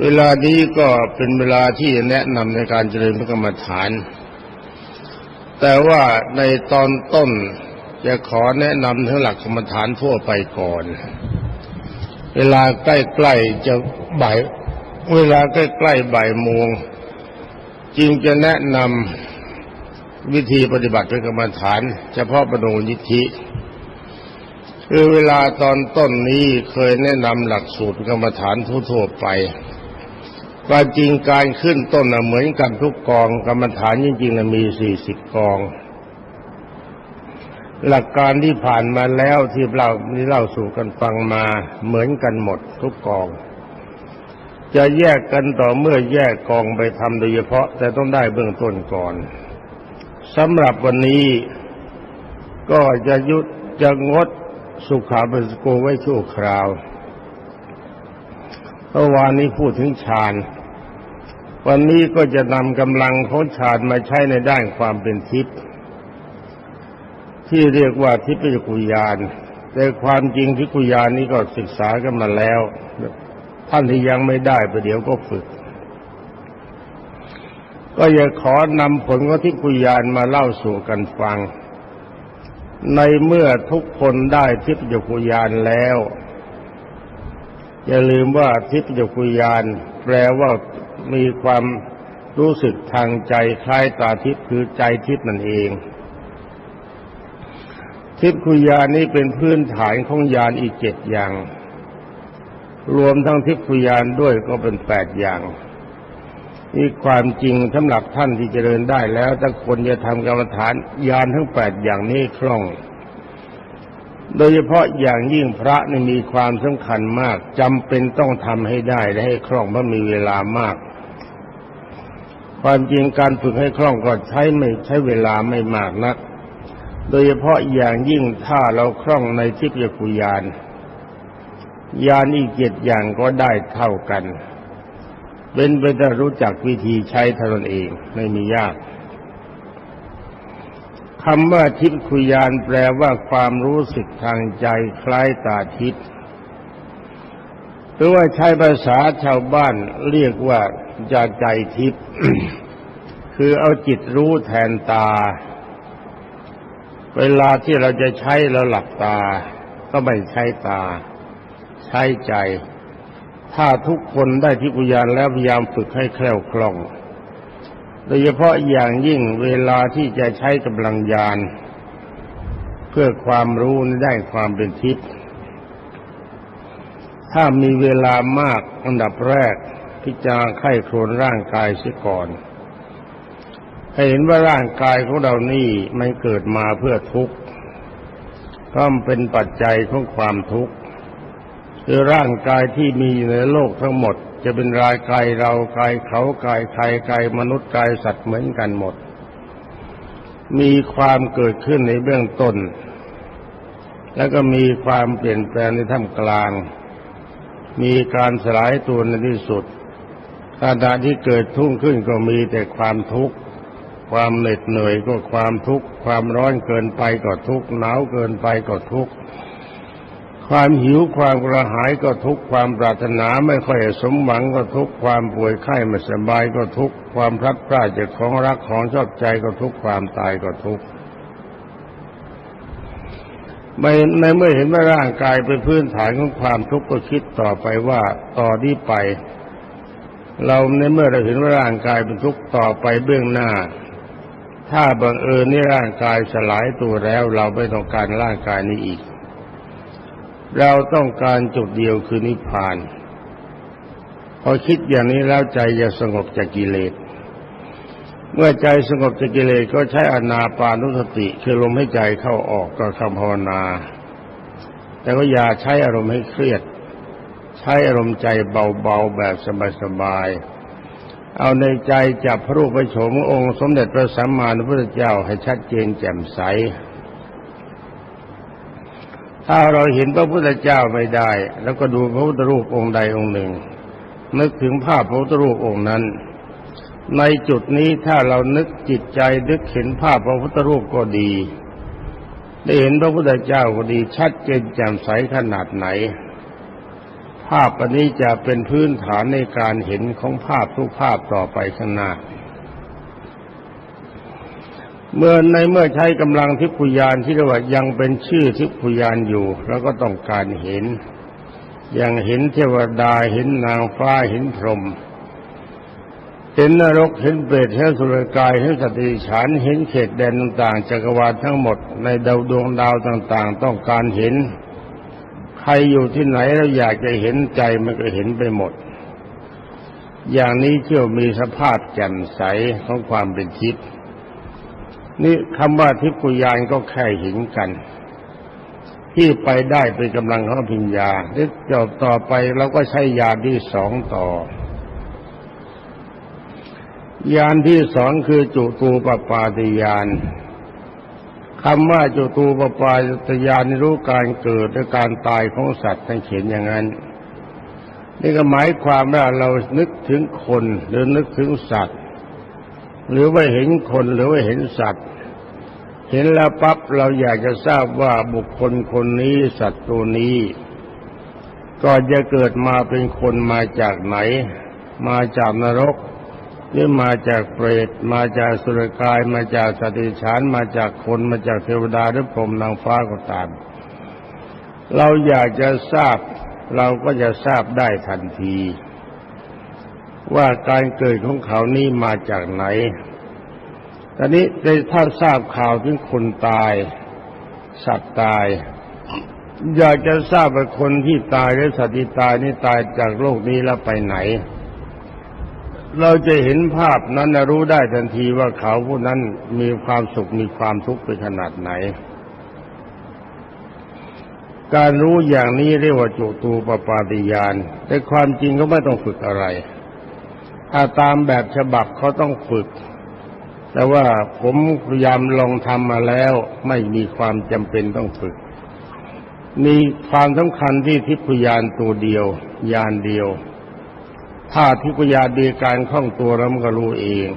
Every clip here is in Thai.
เวลานี้ก็เป็นเวลาที่แนะนำในการเจริญพระกรรมฐาน แต่ว่าในตอนต้นจะขอแนะนำถึงหลักกรรมฐานทั่วไปก่อน เวลาใกล้ๆจะบ่าย เวลาใกล้ๆบ่ายโมงจึงจะแนะนำวิธีปฏิบัติพระกรรมฐาน เฉพาะปโนยิธิคือเวลาตอนต้นนี้เคยแนะนำหลักสูตรกรรมฐานทั่วๆไป ความจริงการขึ้นต้นเหมือนกันทุกกองกรรมฐานจริงๆมีสี่สิบกอง หลักการที่ผ่านมาแล้วที่เราที่เล่าสู่กันฟังมาเหมือนกันหมดทุกกอง จะแยกกันต่อเมื่อแยกกองไปทำโดยเฉพาะ แต่ต้องได้เบื้องต้นก่อนสำหรับวันนี้ก็จะยุดจะงดสุขาเปสโกไว้ชั่วคราวเมื่อวานนี้พูดถึงฌาน วันนี้ก็จะนำกำลังของฌานมาใช้ในด้านความเป็นทิพย์ที่เรียกว่าทิพยกุยาน แต่ความจริงทิพยกุยานนี้ก็ศึกษากันมาแล้ว ท่านที่ยังไม่ได้ประเดี๋ยวก็ฝึก ก็อยากขอนำผลของทิพยกุยานมาเล่าสู่กันฟัง ในเมื่อทุกคนได้ทิพยกุยานแล้ว อย่าลืมว่าทิพยคุยานแปลว่า มีความรู้สึกทางใจคล้ายตาทิพย์คือใจทิพย์นั่นเอง ทิพย์คุยานี้เป็นพื้นฐานของยานอีกเจ็ดอย่าง รวมทั้งทิพย์คุยานด้วยก็เป็นแปดอย่างนี่ความจริงสำหรับท่านที่เจริญได้แล้วถ้าคนจะทำกรรมฐานยานทั้งแปดอย่างนี้คล่อง โดยเฉพาะอย่างยิ่งพระนี่มีความสำคัญมากจำเป็นต้องทำให้ได้และให้คล่องเพราะมีเวลามาก ความจริงการฝึกให้คล่องก็ใช้ไม่ใช้เวลาไม่มากนัก โดยเฉพาะอย่างยิ่งถ้าเราคล่องในทิพยกุยาน ยานอีกเจ็ดอย่างก็ได้เท่ากัน เป็นไปได้รู้จักวิธีใช้เท่านั้นเองไม่มียากคำว่าทิพคุยานแปลว่าความรู้สึกทางใจคล้ายตาทิพหรือว่าใช้ภาษาชาวบ้านเรียกว่า จาใจทิพย์คือเอาจิตรู้แทนตา เวลาที่เราจะใช้เราหลับตา ก็ไม่ใช้ตา ใช้ใจ ถ้าทุกคนได้ทิพยานแล้วพยายามฝึกให้แคล่วคล่อง โดยเฉพาะอย่างยิ่งเวลาที่จะใช้กำลังยาน เพื่อความรู้ได้ความเป็นทิพย์ถ้ามีเวลามากอันดับแรก พิจารณาไข้ครวนร่างกายเสียก่อน ให้เห็นว่าร่างกายของเรานี่มันเกิดมาเพื่อทุกข์เพราะมันเป็นปัจจัยของความทุกข์คือร่างกายที่มีอยู่ในโลกทั้งหมด จะเป็นรายกายเรากายเขากายใครกายมนุษย์กายสัตว์เหมือนกันหมด มีความเกิดขึ้นในเบื้องต้น แล้วก็มีความเปลี่ยนแปลงในท่ามกลาง มีการสลายตัวในที่สุด ขณะที่เกิดทุ่งขึ้นก็มีแต่ความทุกข์ความเหน็ดเหนื่อยก็ความทุกข์ความร้อนเกินไปก็ทุกข์หนาวเกินไปก็ทุกข์ความหิวความกระหายก็ทุกข์ความปรารถนาไม่ค่อยสมหวังก็ทุกข์ความป่วยไข้ไม่สบายก็ทุกข์ความพลัดพรากจากของรักของชอบใจก็ทุกข์ความตายก็ทุกไม่ในเมื่อเห็นว่าร่างกายเป็นพื้นฐานของความทุกข์ก็คิดต่อไปว่าต่อที่ไป เราในเมื่อเราเห็นว่าร่างกายเป็นทุกข์ต่อไปเบื้องหน้า ถ้าบังเอิญนี่ร่างกายสลายตัวแล้ว เราไม่ต้องการร่างกายนี้อีก เราต้องการจุดเดียวคือนิพพาน พอคิดอย่างนี้แล้วใจจะสงบจากกิเลสเมื่อใจสงบจากกิเลสก็ใช้อนาปานุสติ คือลมให้ใจเข้าออกก็คำภาวนา แต่ก็อย่าใช้อารมณ์ให้เครียด ใช้อารมณ์ใจเบาๆแบบสบายๆ เอาในใจจับพระรูปพระโฉมองค์สมเด็จพระสัมมาสัมพุทธเจ้าให้ชัดเจนแจ่มใส ถ้าเราเห็นพระพุทธเจ้าไม่ได้ แล้วก็ดูพระพุทธรูปองค์ใดองค์หนึ่ง นึกถึงภาพพระพุทธรูปองค์นั้น ในจุดนี้ถ้าเรานึกจิตใจนึกเห็นภาพพระพุทธรูปก็ดีได้เห็นพระพุทธเจ้าก็ดีชัดเจนแจ่มใสขนาดไหน ภาพอันนี้จะเป็นพื้นฐานในการเห็นของภาพทุกภาพต่อไปข้างหน้า เมื่อในเมื่อใช้กำลังทิพยานที่เรียกว่ายังเป็นชื่อทิพยานอยู่เราก็ต้องการเห็น อย่างเห็นเทวดาเห็นนางฟ้าเห็นพรหมเห็นนรกเห็นเปรตเห็นสุรกายเห็นสตรีฉานเห็นเขตแดนต่างๆจักรวาลทั้งหมดในดาวดวงดาวต่างๆ ต้องการเห็น ใครอยู่ที่ไหนเราอยากจะเห็นใจมันก็เห็นไปหมด อย่างนี้เชื่อมีสภาพแจ่มใสของความเป็นทิพย์นี่คำว่าทิพยานก็แค่เห็นกัน ที่ไปได้เป็นกำลังของพิญญาที่จบต่อไปเราก็ใช้ยาที่สองต่อยานที่สองคือจุตูปปาติยาน คำว่าจุตูปปายตยานรู้การเกิดและการตายของสัตว์ท่านเขียนอย่างนั้น นี่ก็หมายความว่าเรานึกถึงคนหรือนึกถึงสัตว์ หรือว่าเห็นคนหรือว่าเห็นสัตว์ เห็นแล้วปั๊บเราอยากจะทราบว่าบุคคลคนนี้สัตว์ตัวนี้ก่อนจะเกิดมาเป็นคนมาจากไหน มาจากนรก หรือมาจากเปรตมาจากสุรกายมาจากสติฉานมาจากคนมาจากเทวดาหรือพรหมนางฟ้าก็ตาม เราอยากจะทราบเราก็จะทราบได้ทันที ว่าการเกิดของเขานี่มาจากไหน ตอนนี้ถ้าทราบข่าวถึงคนตาย สัตว์ตาย อยากจะทราบว่าคนที่ตายหรือสัตว์ที่ตายนี่ตายจากโลกนี้แล้วไปไหน เราจะเห็นภาพนั้นรู้ได้ทันทีว่าเขาผู้นั้นมีความสุขมีความทุกข์ไปขนาดไหน การรู้อย่างนี้เรียกว่าจุตูปปาติยาน แต่ความจริงก็ไม่ต้องฝึกอะไร ถ้าตามแบบฉบับเขาต้องฝึก แต่ว่าผมพยายามลองทำมาแล้วไม่มีความจำเป็นต้องฝึก มีความสำคัญที่ทิพยานตัวเดียว ยานเดียว ถ้าทิพยาดีการคล่องตัวแล้วมันก็รู้เอง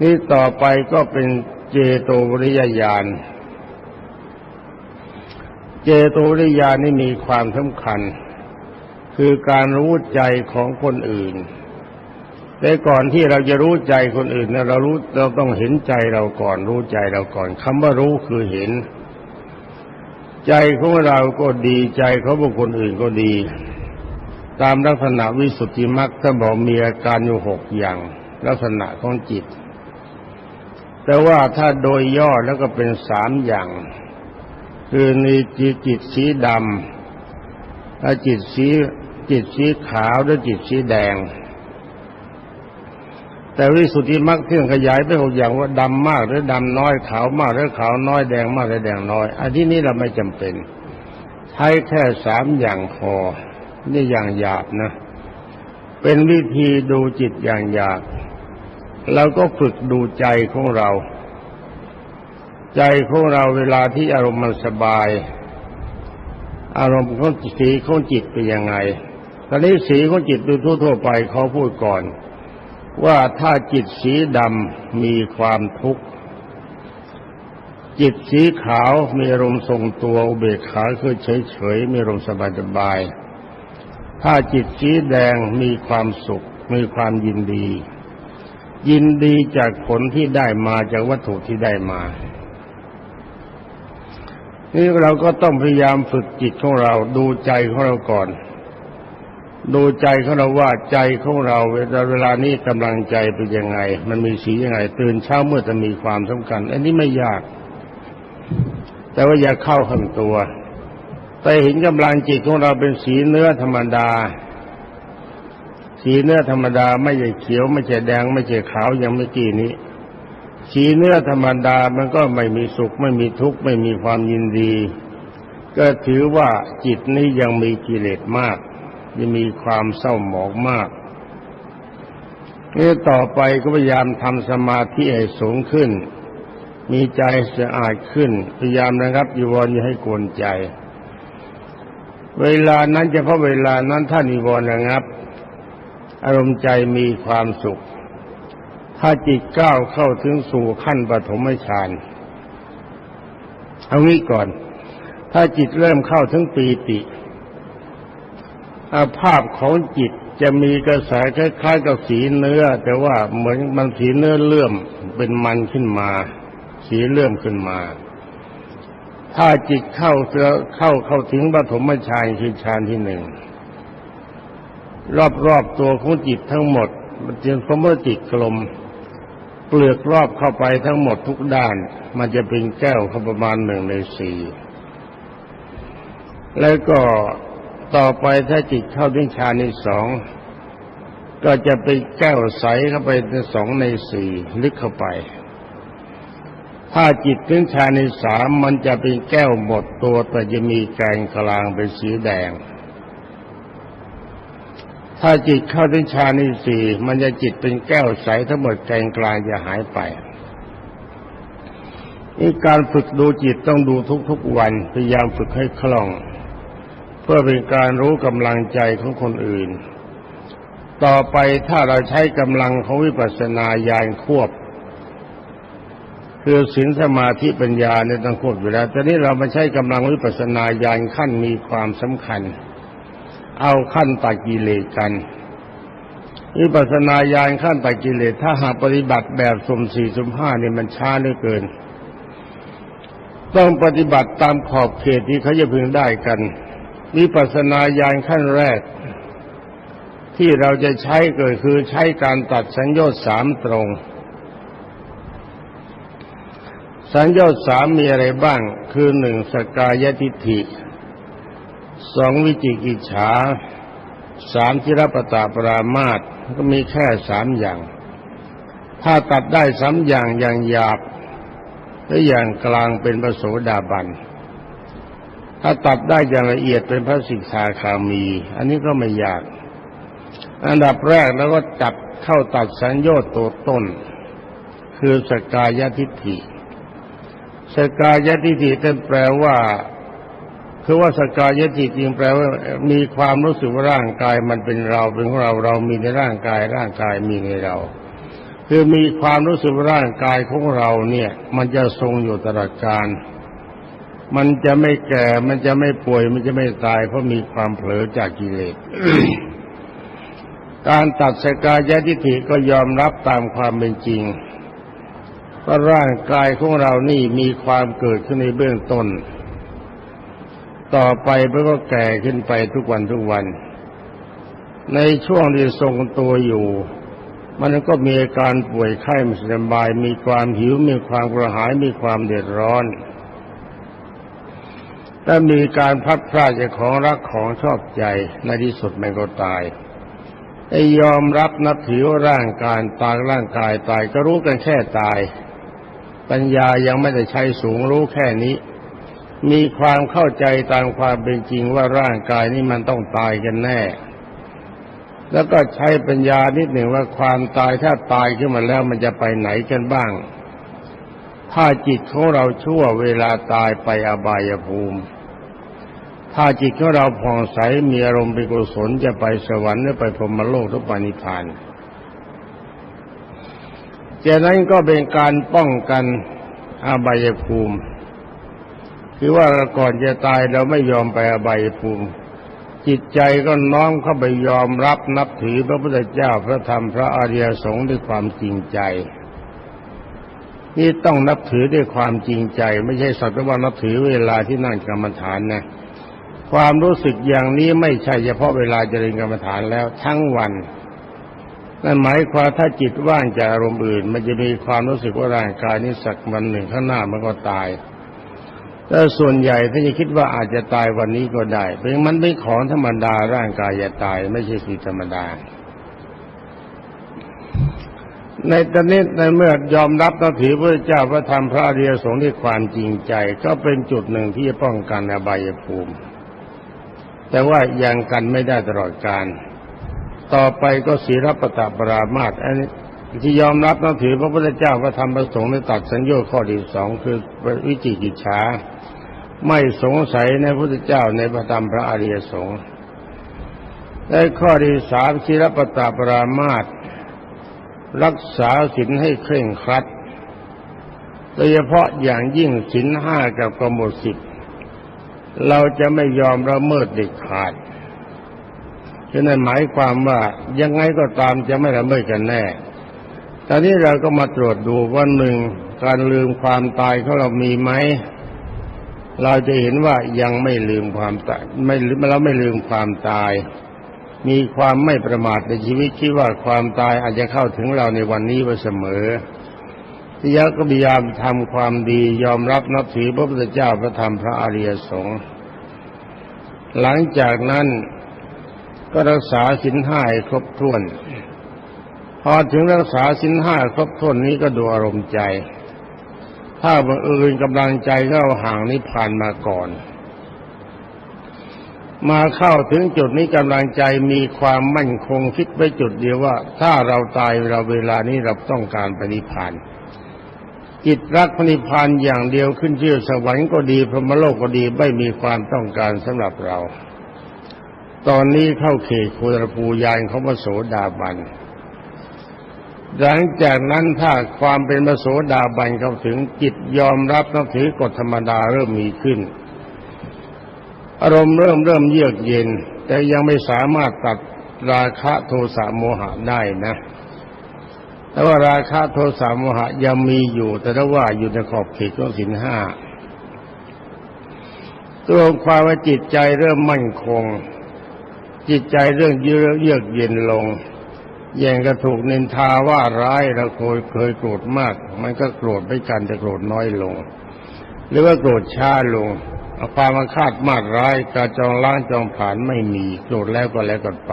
นี่ต่อไปก็เป็นเจโตวริยญาณ เจโตวริยญาณนี่มีความสำคัญ คือการรู้ใจของคนอื่น แต่ก่อนที่เราจะรู้ใจคนอื่นเนี่ยเรารู้เราต้องเห็นใจเราก่อน รู้ใจเราก่อนคำว่ารู้คือเห็น ใจของเราก็ดีใจเขาบุคคลอื่นก็ดี ตามลักษณะวิสุทธิมรรคถ้าบอกมีอาการอยู่หกอย่าง ลักษณะของจิต แต่ว่าถ้าโดยย่อแล้วก็เป็นสามอย่าง คือมีจิตจิตสีดำและจิตสีจิตสีขาวและจิตสีแดง แต่วิสุทธิมรรคที่ขยายไปหกอย่างว่าดำมากหรือดำน้อยขาวมากหรือขาวน้อยแดงมากหรือแดงน้อย อันที่นี้เราไม่จำเป็น ใช้แค่สามอย่างพอ นี่อย่างหยาบนะ เป็นวิธีดูจิตอย่างหยาบเราก็ฝึกดูใจของเรา ใจของเราเวลาที่อารมณ์มันสบาย อารมณ์ของสีของจิตเป็นยังไงตอนนี้สีของจิตโดยทั่วๆไปเขาพูดก่อน ว่าถ้าจิตสีดำมีความทุกข์จิตสีขาวมีอารมณ์ทรงตัวอุเบกขาคือเฉยๆมีอารมณ์สบายๆ ถ้าจิตสีแดงมีความสุข มีความยินดี ยินดีจากผลที่ได้มาจากวัตถุที่ได้มานี่เราก็ต้องพยายามฝึกจิตของเราดูใจของเราก่อน ดูใจของเราว่าใจของเราเวลาเวลานี้กำลังใจเป็นยังไง มันมีสียังไง ตื่นเช้าเมื่อจะมีความสำคัญ อันนี้ไม่ยาก แต่ว่าอย่าเข้าข้างตัว แต่เห็นกำลังจิตของเราเป็นสีเนื้อธรรมดา สีเนื้อธรรมดาไม่ใช่เขียว ไม่ใช่แดง ไม่ใช่ขาวอย่างเมื่อกี้นี้ สีเนื้อธรรมดามันก็ไม่มีสุข ไม่มีทุกข์ ไม่มีความยินดี ก็ถือว่าจิตนี้ยังมีกิเลสมาก ยังมีความเศร้าหมองมากนี่ต่อไปก็พยายามทำสมาธิให้สูงขึ้น มีใจสะอาดขึ้น พยายามนะครับอยีวรณ์อย่าให้กวนใจ เวลานั้นเฉพาะเวลานั้นท่านนิวรณ์นะครับ อารมณ์ใจมีความสุข ถ้าจิตก้าวเข้าถึงสู่ขั้นปฐมฌานเอางี้ก่อน ถ้าจิตเริ่มเข้าถึงปีติอาภาพของจิตจะมีกระแสคล้ายๆกับสีเนื้อ แต่ว่าเหมือนมันสีเนื้อเลื่อมเป็นมันขึ้นมา สีเลื่อมขึ้นมา ถ้าจิตเข้าเข้าเข้าถึงปฐมฌานคือฌานที่หนึ่งรอบๆตัวของจิตทั้งหมดมันจะสมมติจิตกลม เปลือกรอบเข้าไปทั้งหมดทุกด้าน มันจะเป็นแก้วขประมาณหนึ่งในสี่แล้วก็ต่อไปถ้าจิตเข้าถึงฌานที่สองก็จะเป็นแก้วใสเข้าไปในสองในสี่ลึกเข้าไป ถ้าจิตถึงฌานที่สามมันจะเป็นแก้วหมดตัวแต่จะมีแกนกลางเป็นสีแดง ถ้าจิตเข้าถึงฌานที่สี่มันจะจิตเป็นแก้วใสทั้งหมดแกนกลางจะหายไปนี่การฝึกดูจิตต้องดูทุกๆวันพยายามฝึกให้คล่อง เพื่อเป็นการรู้กำลังใจของคนอื่น ต่อไปถ้าเราใช้กำลังของวิปัสสนาญาณควบ คือศีลสมาธิปัญญาเนี่ยต้องควบอยู่แล้วแต่นี้เรามาใช้กำลังวิปัสสนาญาณขั้นมีความสำคัญ เอาขั้นตัดกิเลสกันวิปัสสนาญาณขั้นตัดกิเลสถ้าหากปฏิบัติแบบสมสี่สมห้าเนี่ยมันช้าเหลือเกิน ต้องปฏิบัติตามขอบเขตที่เขาจะพึงได้กันวิปัสสนาญาณขั้นแรก ที่เราจะใช้เก็คือใช้การตัดสัญญาสามตรง สัญญาสามมีอะไรบ้าง คือหนึ่งสกายทิฏฐิสองวิจิกิจฉาสามทิรปตาปรามาตก็มีแค่สามอย่าง ถ้าตัดได้สามอย่างอย่างหยาบและอย่างกลางเป็นประโสดาบัน ถ้าตัดได้อย่างละเอียดเป็นพระสิกขาคามี อันนี้ก็ไม่ยาก อันดับแรกแล้วก็จับเข้าตัดสัญญาตัวต้น คือสกายทิฏฐิ สกายทิฏฐิเป็นแปลว่า คือว่าสกายทิฏฐิจริงแปลว่า มีความรู้สึกว่าร่างกายมันเป็นเราเป็นของเราเรามีในร่างกาย ร่างกายมีในเรา คือมีความรู้สึกว่าร่างกายของเราเนี่ย มันจะทรงอยู่ตลอดกาลมันจะไม่แก่ มันจะไม่ป่วย มันจะไม่ตาย เพราะมีความเผลอจากกิเลส การตัดสกายทิฏฐิก็ยอมรับตามความเป็นจริง ว่าร่างกายของเรานี่มีความเกิดขึ้นในเบื้องต้น ต่อไปมันก็แก่ขึ้นไปทุกวันทุกวัน ในช่วงที่ทรงตัวอยู่ มันก็มีอาการป่วยไข้ไม่สบาย มีความหิว มีความกระหาย มีความเดือดร้อนถ้ามีการพัดพลาดจากของรักของชอบใจในที่สุดมันก็ตายไอ้ยอมรับนับถือว่าร่างกายตายร่างกายตายก็รู้กันแค่ตาย ปัญญายังไม่ได้ใช้สูงรู้แค่นี้ มีความเข้าใจตามความเป็นจริงว่าร่างกายนี้มันต้องตายกันแน่ แล้วก็ใช้ปัญญานิดหนึ่งว่าความตายถ้าตายขึ้นมาแล้วมันจะไปไหนกันบ้าง ถ้าจิตของเราชั่วเวลาตายไปอบายภูมิ ถ้าจิตของเราผ่องใสมีอารมณ์เป็นกุศลจะไปสวรรค์หรือไปพรหมโลกหรือไปนิพพาน จากนั้นก็เป็นการป้องกันอบายภูมิ คือว่าก่อนจะตายเราไม่ยอมไปอบายภูมิ จิตใจก็น้อมเข้าไปยอมรับนับถือพระพุทธเจ้าพระธรรมพระอริยสงฆ์ด้วยความจริงใจ นี่ต้องนับถือด้วยความจริงใจ ไม่ใช่สักแต่ว่านับถือเวลาที่นั่งกรรมฐานนะความรู้สึกอย่างนี้ไม่ใช่เฉพาะเวลาเจริญกรรมฐานแล้วทั้งวัน นั่นหมายความถ้าจิตว่างจากอารมณ์อื่น มันจะมีความรู้สึกว่าร่างกายนี้สักวันหนึ่งข้างหน้ามันก็ตายแต่ส่วนใหญ่ถ้าจะคิดว่าอาจจะตายวันนี้ก็ได้เพราะมันเป็นของธรรมดาร่างกายจะตายไม่ใช่สิ่งธรรมดา ในตอนนี้ในเมื่อยอมรับนับถือพระเจ้าพระธรรมพระอริยสงฆ์ด้วยความจริงใจ ก็เป็นจุดหนึ่งที่จะป้องกันอบายภูมิ แต่ว่ายังกันไม่ได้ตลอดการ ต่อไปก็ศีลปตปรามาตอันนี้ที่ยอมรับนับถือพระพุทธเจ้าพระธรรมพระสงฆ์ในตัดสัญญาข้อที่สองคือวิจิกิจฉาไม่สงสัยในพระพุทธเจ้าในพระธรรมพระอริยสงฆ์ในข้อที่สามศีลปตปรามาตรักษาศีลให้เคร่งครัดโดยเฉพาะอย่างยิ่งศีลห้ากับกำหนดสิบเราจะไม่ยอมละเมิดเด็ดขาด ฉะนั้นหมายความว่ายังไงก็ตามจะไม่ละเมิดกันแน่ ตอนนี้เราก็มาตรวจดูว่าหนึ่งการลืมความตายของเรามีไหม เราจะเห็นว่ายังไม่ลืมความตายไม่เราไม่ลืมความตาย มีความไม่ประมาทในชีวิตคิดว่าความตายอาจจะเข้าถึงเราในวันนี้ไว้เสมอที่ยักก็พยายามทำความดียอมรับนับถือพระพุทธเจ้าพระธรรมพระอริยสงฆ์หลังจากนั้น ก็รักษาสินห้าครบถ้วน พอถึงรักษาสินห้าครบถ้วนนี้ก็ดูอารมณ์ใจ ถ้าบังเอิญกำลังใจเข้าห่างนิพพานมาก่อน มาเข้าถึงจุดนี้กำลังใจมีความมั่นคงคิดไว้จุดเดียวว่า ถ้าเราตายเราเวลานี้เราต้องการปณิพานจิตรักพนิพพานอย่างเดียวขึ้นชื่อสวรรค์ก็ดีพรหมโลกก็ดีไม่มีความต้องการสำหรับเรา ตอนนี้เข้าเขตโคตรภูยานเขามาโสดาบัน หลังจากนั้นถ้าความเป็นมโสดาบันเข้าถึงจิตยอมรับนับถือกฎธรรมดาเริ่มมีขึ้น อารมณ์เริ่มเริ่มเยือกเย็น แต่ยังไม่สามารถตัดราคะโทสะโมหะได้นะ แต่ว่าราคะโทสะโมหะยังมีอยู่ แต่ถ้าว่าอยู่ในขอบเขตของสินห้าตัวความว่าจิตใจเริ่มมั่นคง จิตใจเรื่องเยือกเยือกเย็นลงอย่างกระถูกนินทาว่าร้ายเราเคยเคยโกรธมาก มันก็โกรธไม่กันแต่โกรธน้อยลง หรือว่าโกรธช้าลงเอาความมาคาดมาดร้ายกรจองล้างจองผ่านไม่มีโกรธแล้วก็แล้วกันไป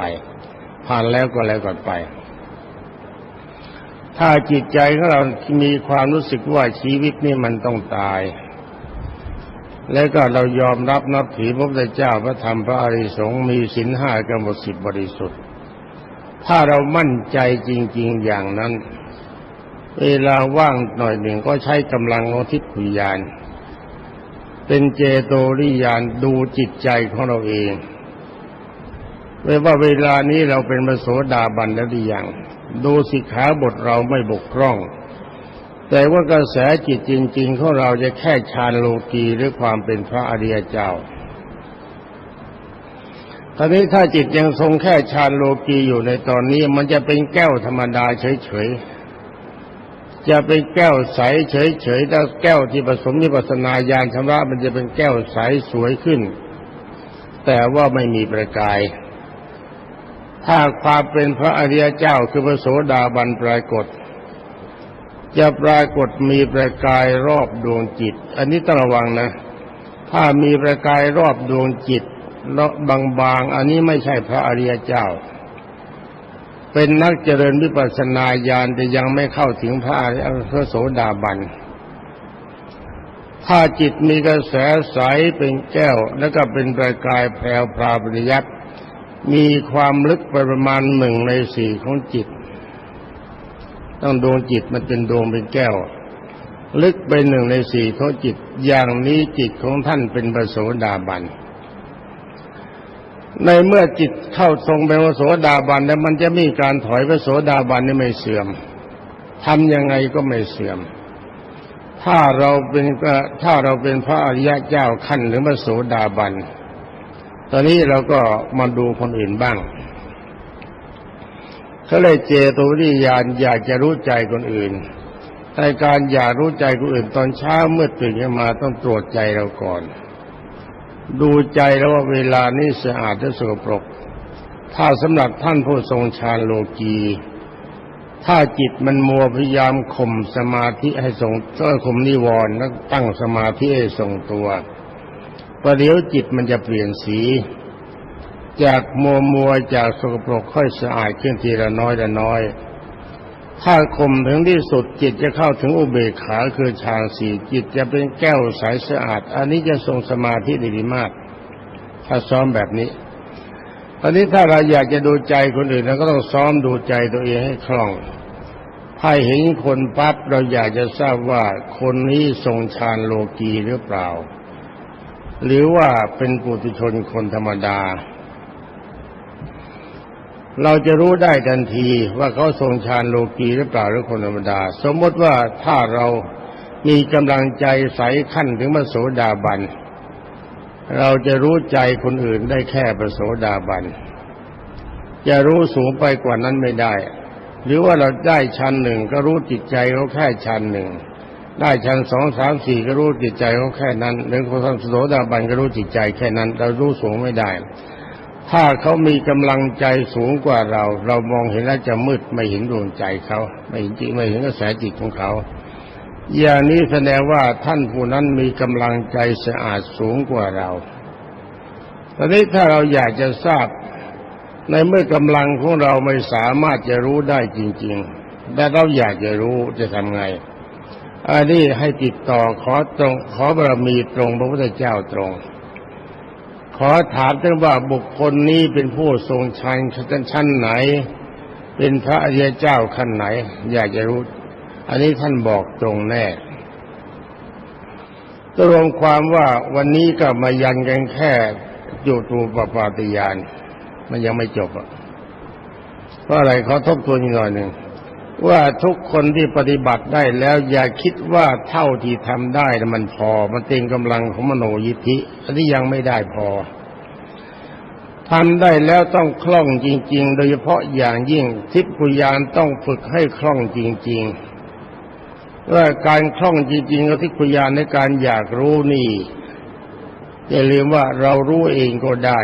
ผ่านแล้วก็แล้วกันไป ถ้าจิตใจของเรามีความรู้สึกว่าชีวิตนี่มันต้องตาย แล้วก็เรายอมรับนับถือพระพุทธเจ้าพระธรรมพระอริยสงฆ์มีศีลห้ากำหนดสิบบริสุทธิ์ ถ้าเรามั่นใจจริง ๆอย่างนั้น เวลาว่างหน่อยหนึ่งก็ใช้กำลังของทิพยาน เป็นเจโตริยานดูจิตใจของเราเองว่าเวลานี้เราเป็นมโสดาบันแล้วหรือยังดูสิขาบทเราไม่บกพร่อง แต่ว่ากระแสจิตจริง ๆ ของเราจะแค่ฌานโลกีหรือความเป็นพระอริยเจ้าตอนนี้ถ้าจิตยังทรงแค่ฌานโลกีอยู่ในตอนนี้ มันจะเป็นแก้วธรรมดาเฉยๆ จะเป็นแก้วใสเฉยๆถ้าแก้วที่ผสมนิพพานาญาณชำระมันจะเป็นแก้วใสสวยขึ้น แต่ว่าไม่มีประกาย ถ้าความเป็นพระอริยเจ้าคือพระโสดาบันปรากฏ จะปรากฏมีประกายรอบดวงจิต อันนี้ต้องระวังนะ ถ้ามีประกายรอบดวงจิตแล้วบางๆ อันนี้ไม่ใช่พระอริยเจ้า เป็นนักเจริญวิปัสสนาญาณแต่ยังไม่เข้าถึงพระอริยพระโสดาบัน ถ้าจิตมีกระแสใสเป็นแก้ว แล้วก็เป็นประกายแพรวพราปริยัตมีความลึกประมาณหนึ่งในสี่ของจิต ต้องดวงจิตมันเป็นดวงเป็นแก้ว ลึกไปหนึ่งในสี่ของจิต อย่างนี้จิตของท่านเป็นพระโสดาบัน ในเมื่อจิตเข้าทรงเป็นพระโสดาบันแล้วมันจะมีการถอยพระโสดาบันนี่ไม่เสื่อมทำยังไงก็ไม่เสื่อม ถ้าเราเป็นถ้าเราเป็นพระอริยะเจ้าขั้นหรือพระโสดาบัน ตอนนี้เราก็มาดูคนอื่นบ้าง เขาเลยเจตวิญญาณอยากจะรู้ใจคนอื่นในการอยากรู้ใจคนอื่นตอนเช้าเมื่อตื่นขึ้นมาต้องตรวจใจเราก่อน ดูใจแล้วว่าเวลานี้สะอาดและสกปรก ถ้าสำหรับท่านผู้ทรงฌานโลกีถ้าจิตมันมัวพยายามข่มสมาธิให้ทรงก็ข่มนิวรณ์แล้วตั้งสมาธิให้ทรงตัวประเดี๋ยวจิตมันจะเปลี่ยนสี จากมัวมัวจากสกปรกค่อยสะอาดขึ้นทีละน้อยละน้อย ถ้าข่มถึงที่สุดจิตจะเข้าถึงอุเบกขาคือฌานสี่จิตจะเป็นแก้วใสสะอาด อันนี้จะทรงสมาธิได้ดีมาก ถ้าซ้อมแบบนี้ตอนนี้ถ้าเราอยากจะดูใจคนอื่นเราก็ต้องซ้อมดูใจตัวเองให้คล่องถ้าเห็นคนปั๊บเราอยากจะทราบว่าคนนี้ทรงฌานโลกีหรือเปล่า หรือว่าเป็นปุถุชนคนธรรมดา เราจะรู้ได้ทันทีว่าเขาทรงฌานโลกีหรือเปล่าหรือคนธรรมดา สมมติว่าถ้าเรามีกำลังใจใสขั้นถึงพระโสดาบัน เราจะรู้ใจคนอื่นได้แค่พระโสดาบัน จะรู้สูงไปกว่านั้นไม่ได้ หรือว่าเราได้ชั้นหนึ่งก็รู้จิตใจเขาแค่ชั้นหนึ่ง ได้ชั้นสองสามสี่ก็รู้จิตใจเขาแค่นั้นหรือคนทำโสดาบันก็รู้จิตใจแค่นั้น เรารู้สูงไม่ได้ ถ้าเขามีกำลังใจสูงกว่าเรา เรามองเห็นแล้วจะมืดไม่เห็นดวงใจเขาไม่เห็นจิตไม่เห็นกระแสจิตของเขา อย่างนี้แสดงว่าท่านผู้นั้นมีกำลังใจสะอาดสูงกว่าเรา ตอนนี้ถ้าเราอยากจะทราบ ในเมื่อกำลังของเราไม่สามารถจะรู้ได้จริง ๆ แต่เราอยากจะรู้จะทำไงอันนี้ให้ติดต่อขอตรงขอบารมีตรงพระพุทธเจ้าตรง ขอถามถึงว่าบุคคลนี้เป็นผู้ทรงชันชั้นไหน เป็นพระอริยเจ้าขั้นไหน อยากจะรู้ อันนี้ท่านบอกตรงแน่ตรวมความว่าวันนี้ก็มายันกันแค่อยู่ตูปปาติยาน มันยังไม่จบอะเพราะอะไรเขาทบทวนอีกหน่อยหนึ่ง ว่าทุกคนที่ปฏิบัติได้แล้วอย่าคิดว่าเท่าที่ทำได้มันพอ มันเต็มกำลังของมโนยิทธิอันนี้ยังไม่ได้พอทำได้แล้วต้องคล่องจริง ๆ โดยเฉพาะอย่างยิ่งทิพยานต้องฝึกให้คล่องจริงๆว่าการคล่องจริงๆกับทิพยานในการอยากรู้นี่อย่าลืมว่าเรารู้เองก็ได้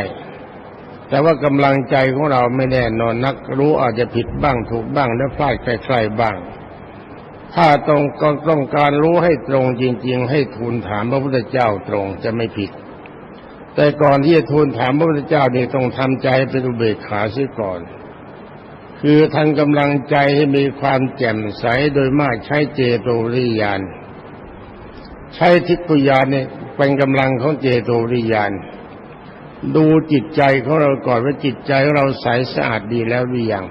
แต่ว่ากำลังใจของเราไม่แน่นอนนัก รู้อาจจะผิดบ้างถูกบ้างและพลาดใครๆบ้าง ถ้าต้องต้องการรู้ให้ตรงจริง ๆ ให้ทูลถามพระพุทธเจ้าตรงจะไม่ผิด แต่ก่อนที่จะทูลถามพระพุทธเจ้านี่ต้องทำใจเป็นอุเบกขาเสียก่อน คือทันกำลังใจให้มีความแจ่มใสโดยมากใช้เจโตวิญญาณใช้ทิพยานเนี่ยเป็นกำลังของเจโตวิญญาณ ดูจิตใจของเราก่อนว่าจิตใจของเราใสสะอาดดีแล้วหรือยัง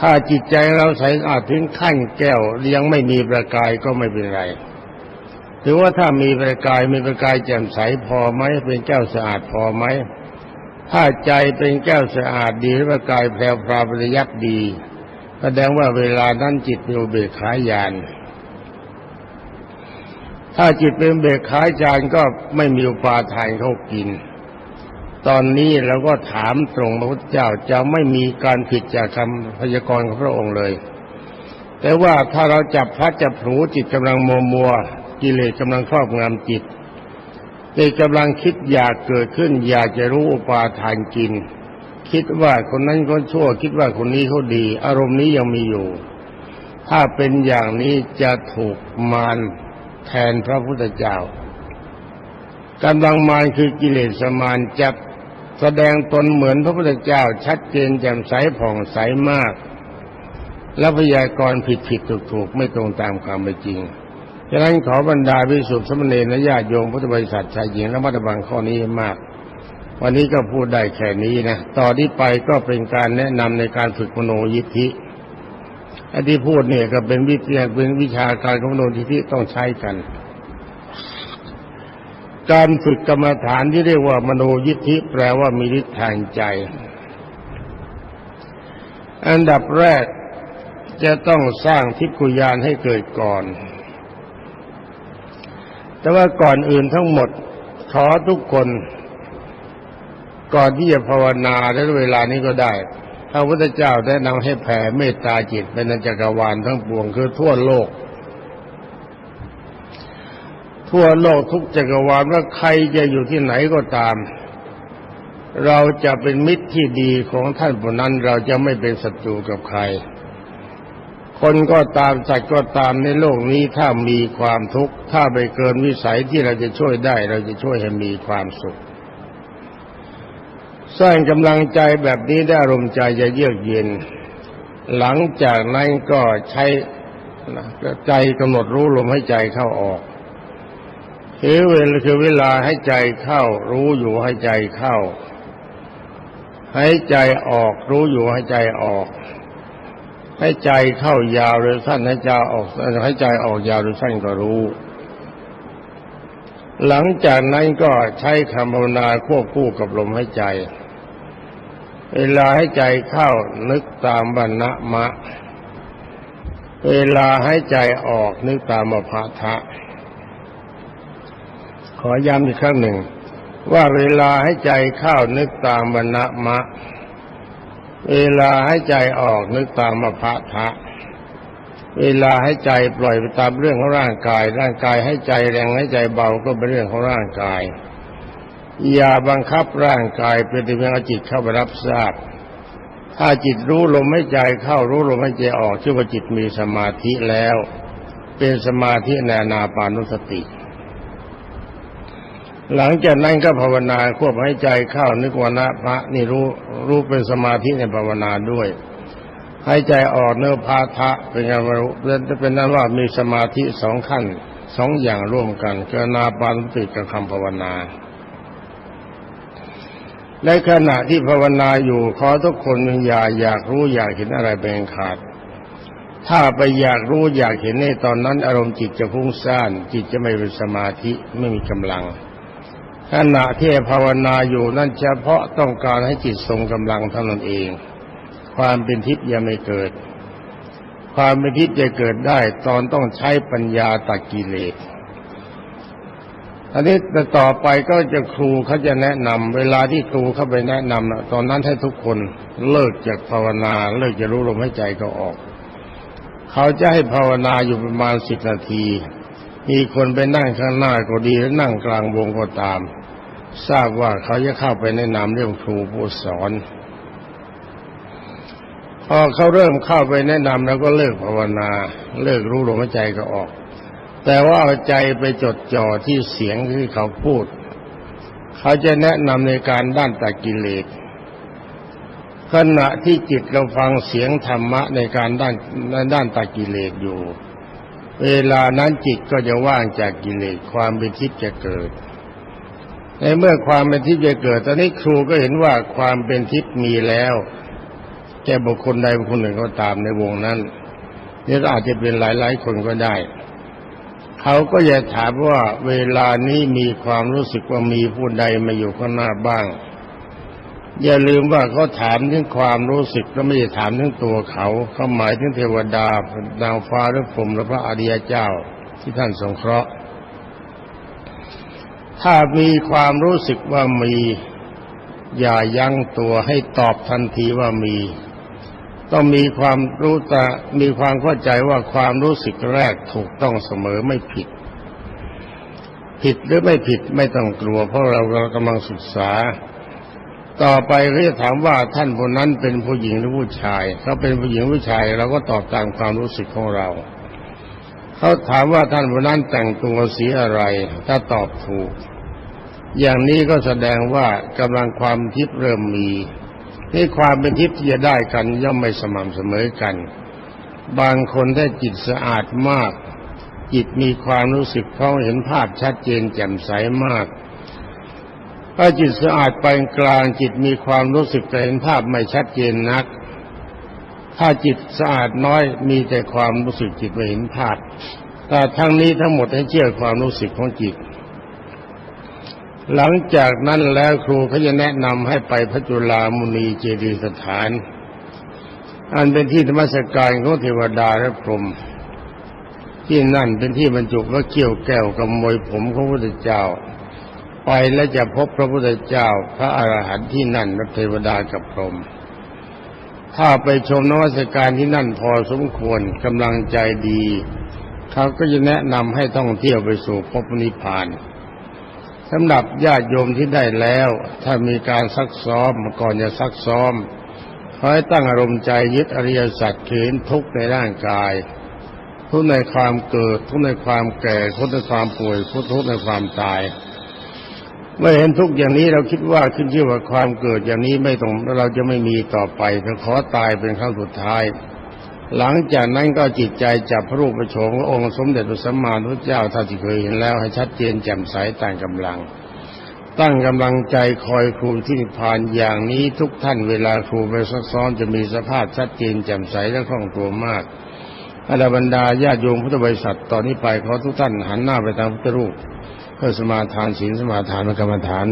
ถ้าจิตใจเราใสสะอาดถึงขั้นแก้วยังไม่มีประกายก็ไม่เป็นไรถือว่าถ้ามีประกายมีประกายแจ่มใสพอไหมเป็นแก้วสะอาดพอไหมถ้าใจเป็นแก้วสะอาดดีประกายแพรวพราปริยักดีแสดงว่าเวลานั้นจิตเป็นอุเบกขาญาณ ถ้าจิตเป็นเบกขายจานก็ไม่มีอุปาทานเขากิน ตอนนี้เราก็ถามตรงพระพุทธเจ้าจะไม่มีการผิดจากคำพยากรณ์ของพระองค์เลย แต่ว่าถ้าเราจับพลัดจับผูจิตกำลังมัวมัวกิเลสกำลังครอบงำจิตจิตกำลังคิดอยากเกิดขึ้น อยากจะรู้อุปาทานกิน คิดว่าคนนั้นคนชั่ว คิดว่าคนนี้เขาดี อารมณ์นี้ยังมีอยู่ ถ้าเป็นอย่างนี้จะถูกมาร แทนพระพุทธเจ้ากำลังมารคือกิเลสมารจะแสดงตนเหมือนพระพุทธเจ้า ชัดเจนแจ่มใสผ่องใสมาก แล้วพยากรณ์ผิดผิดถูกถูกไม่ตรงตามความเป็นจริงฉะนั้นขอบรรดาวิสุทธิสมณีและญาติโยมพุทธบริษัทชายหญิงและมัตบังข้อนี้มาก วันนี้ก็พูดได้แค่นี้นะต่อที่ไปก็เป็นการแนะนำในการฝึกมโนยิทธิ อันที่พูดเนี่ยก็เป็นวิทยาเป็นวิชาการของมโนยิทธิต้องใช้กัน การฝึกกรรมฐานที่เรียกว่ามโนยิทธิแปลว่ามีฤทธิ์ทางใจ อันดับแรกจะต้องสร้างทิพยานให้เกิดก่อน แต่ว่าก่อนอื่นทั้งหมดขอทุกคน ก่อนที่จะภาวนาและเวลานี้ก็ได้ พระพุทธเจ้าแนะนำให้แผ่เมตตาจิตเป็นจักรวาลทั้งปวงคือทั่วโลก ทั่วโลกทุกจักรวาลว่าใครจะอยู่ที่ไหนก็ตาม เราจะเป็นมิตรที่ดีของท่านผู้นั้นเราจะไม่เป็นศัตรูกับใคร คนก็ตามสัตว์ก็ตามในโลกนี้ถ้ามีความทุกข์ถ้าไปเกินวิสัยที่เราจะช่วยได้ เราจะช่วยให้มีความสุข สร้างกำลังใจแบบนี้ได้อารมณ์ใจจะเยือกเย็น หลังจากนั้นก็ใช้ใจกำหนดรู้ลมให้ใจเข้าออกคือเวลาคือเวลาให้ใจเข้า รู้อยู่ให้ใจเข้า ให้ใจออก รู้อยู่ให้ใจออก ให้ใจเข้ายาวหรือสั้นให้ใจออกให้ใจออกยาวหรือสั้นก็รู้ หลังจากนั้นก็ใช้คำภาวนาควบคู่กับลมให้ใจ เวลาให้ใจเข้านึกตามบรรณมะ เวลาให้ใจออกนึกตามอภะทะ ขอย้ำอีกครั้งหนึ่ง ว่าเวลาให้ใจเข้านึกตามวรรณมะ เวลาให้ใจออกนึกตามมภะทะ เวลาให้ใจปล่อยไปตามเรื่องของร่างกาย ร่างกายให้ใจแรงให้ใจเบาก็เป็นเรื่องของร่างกาย อย่าบังคับร่างกายเป็นเพียงเอาจิตเข้าไปรับทราบ ถ้าจิตรู้ลมให้ใจเข้ารู้ลมให้ใจออกชื่อว่าจิตมีสมาธิแล้ว เป็นสมาธิในานาปานุสติ หลังจากนั้นก็ภาวนาควบให้ใจเข้านึกวนะพระนี่รู้รู้เป็นสมาธิในภาวนาด้วยให้ใจออกเนื้อพาทะเป็นการรู้เป็นนั้นว่ามีสมาธิสองขั้นสองอย่างร่วมกันคือนาปานุสติกับคำภาวนา ในขณะที่ภาวนาอยู่ขอทุกคนอย่าอยากรู้อยากเห็นอะไรเป็นขาด ถ้าไปอยากรู้อยากเห็นในตอนนั้น อารมณ์จิตจะฟุ้งซ่าน จิตจะไม่เป็นสมาธิไม่มีกำลัง ขณะที่ภาวนาอยู่นั่นเฉพาะต้องการให้จิตทรงกำลังเท่านั้นเอง ความเป็นทิพย์ยังไม่เกิด ความเป็นทิพย์จะเกิดได้ ตอนต้องใช้ปัญญาตัดกิเลส อันนี้แต่ต่อไปก็จะครูเขาจะแนะนำเวลาที่ครูเข้าไปแนะนำนะตอนนั้นให้ทุกคนเลิกจากภาวนา เลิกจะรู้ลมหายใจก็ออก เขาจะให้ภาวนาอยู่ประมาณสิบนาที มีคนไปนั่งข้างหน้าก็ดีหรือนั่งกลางวงก็ตาม ทราบว่าเขาจะเข้าไปแนะนำเรื่องครูผู้สอน พอเขาเริ่มเข้าไปแนะนำแล้วก็เลิกภาวนา เลิกรู้ลมหายใจก็ออก แต่ว่าเอาใจไปจดจ่อที่เสียงที่เขาพูด เขาจะแนะนำในการด้านตัดกิเลสขณะที่จิตเราฟังเสียงธรรมะในการด้านด้านตัดกิเลสอยู่ เวลานั้นจิตก็จะว่างจากกิเลสความเป็นทิพย์จะเกิด ในเมื่อความเป็นทิพย์จะเกิด ตอนนี้ครูก็เห็นว่าความเป็นทิพย์มีแล้วแก่บุคคลใดบุคคลหนึ่งก็ตามในวงนั้นนี่อาจจะเป็นหลายๆคนก็ได้ เขาก็จะถามว่าเวลานี้มีความรู้สึกว่ามีผู้ใดมาอยู่ข้างหน้าบ้าง อย่าลืมว่าเขาถามถึงความรู้สึกแล้วไม่ได้ถามถึงตัวเขาเขาหมายถึงเทวดานางฟ้าหรือพรหมหรือพระอริยเจ้าที่ท่านสงเคราะห์ ถ้ามีความรู้สึกว่ามี อย่ายั้งตัวให้ตอบทันทีว่ามี ต้องมีความรู้ตามีความเข้าใจว่าความรู้สึกแรกถูกต้องเสมอไม่ผิด ผิดหรือไม่ผิดไม่ต้องกลัว เพราะเรากำลังศึกษา ต่อไปเขาจะถามว่าท่านคนนั้นเป็นผู้หญิงหรือผู้ชายเขาเป็นผู้หญิงผู้ชาย เราก็ตอบตามความรู้สึกของเราเขาถามว่าท่านคนนั้นแต่งตัวสีอะไร ถ้าตอบถูก อย่างนี้ก็แสดงว่ากำลังความทิพย์เริ่มมี นี่ความเป็นทิพย์ที่จะได้กันย่อมไม่สม่ำเสมอกัน บางคนถ้าจิตสะอาดมาก จิตมีความรู้สึกเขาเห็นภาพชัดเจนแจ่มใสมากถ้าจิตสะอาดไปกลางจิตมีความรู้สึกแต่เห็นภาพไม่ชัดเจนนัก ถ้าจิตสะอาดน้อยมีแต่ความรู้สึกจิตไม่เห็นภาพแต่ทั้งนี้ทั้งหมดให้เชื่อความรู้สึกของจิต หลังจากนั้นแล้วครูเขาจะแนะนำให้ไปพระจุลามุนีเจดีสถาน อันเป็นที่ธรรมสการของเทวดาและพรหมที่นั่นเป็นที่บรรจุพระเกี่ยวแก้วกับมวยผมของพระพุทธเจ้า ไปแล้วจะพบพระพุทธเจ้า พระอรหันต์ที่นั่นและเทวดากับพรหมถ้าไปชมนวัตการที่นั่นพอสมควรกำลังใจดี เขาก็จะแนะนำให้ท่องเที่ยวไปสู่พบนิพพาน สำหรับญาติโยมที่ได้แล้ว ถ้ามีการซักซ้อมก่อนจะซักซ้อมขอให้ตั้งอารมณ์ใจยึดอริยสัจเข็นทุกในร่างกาย ทุกในความเกิด ทุกในความแก่ทุกในความป่วยทุกข์ในความตาย เมื่อเห็นทุกอย่างนี้เราคิดว่าขึ้นชื่อว่าความเกิดอย่างนี้ไม่ต้องเราจะไม่มีต่อไปเพื่อขอตายเป็นครั้งสุดท้าย หลังจากนั้นก็จิตใจจับพระรูปประโฉมขององค์สมเด็จพระสัมมาสัมพุทธเจ้าท่านที่เคยเห็นแล้วให้ชัดเจนแจ่มใสต่างกำลัง ตั้งกำลังใจคอยครูที่นิพพานอย่างนี้ทุกท่านเวลาครูไปซักซ้อนจะมีสภาพชัดเจนแจ่มใสและคล่องตัวมากอาบรรดาญาติโยมพุทธบริษัทตอนนี้ไปขอทุกท่านหันหน้าไปทางพุทธรูปเพื่อสมาทานศีลสมาทานกรรมฐาน